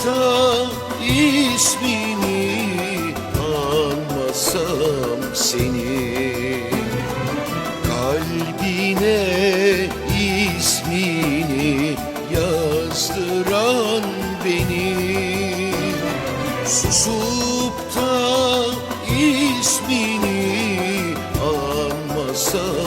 hatta ismini anmasam seni. Kalbine ismini yazdıran beni. Susup da ismini anmasam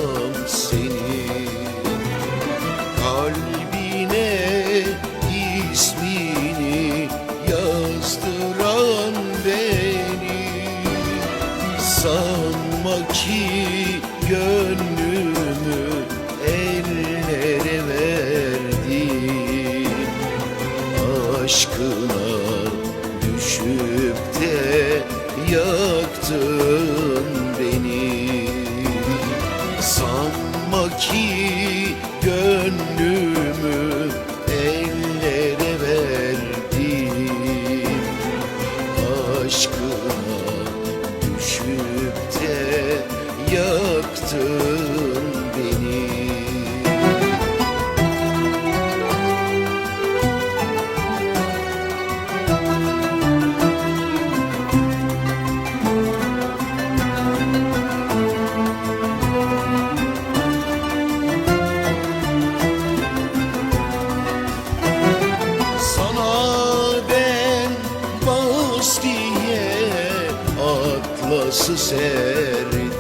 düşüp de yaktın beni. Sanma ki gönlümü ellere verdim. Aşkına düşüp de yaktın atlası serdim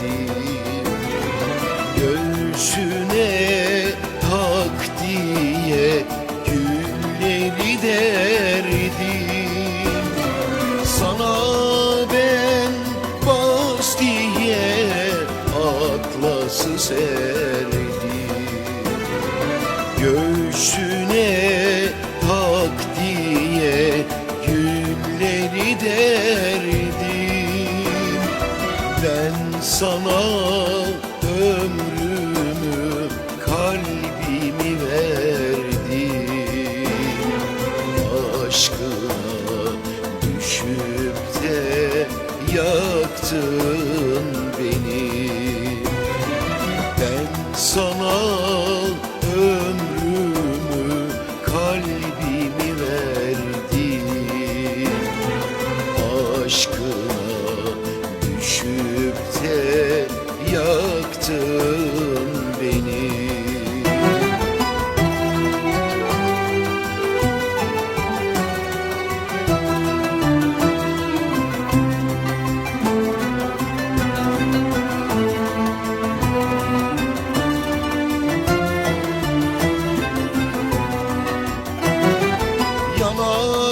Göğsüne tak diye gülleri derdim Sana ben bas diye atlası serdim Göğsüne tak diye gülleri derdim sana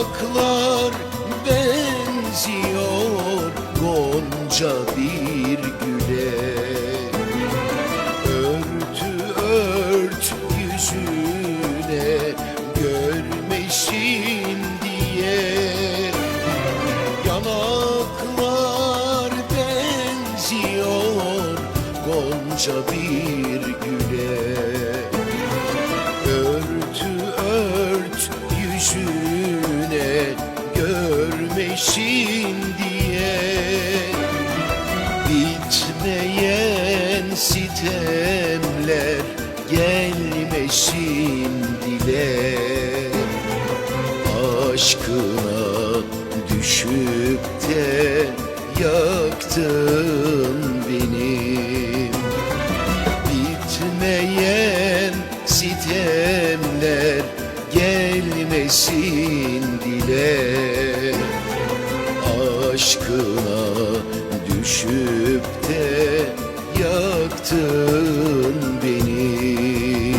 Yanaklar benziyor gonca bir güle Örtü ört yüzüne görmesin diye. Yanaklar benziyor gonca bir güle sitemler gelmesin dile. Aşkına düşüp de yaktın benim bitmeyen sitemler gelmesin dile. Aşkına düşüp de yaktın beni.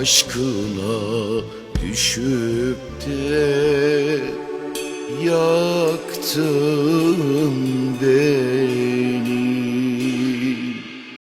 Aşkına düşüp de yaktın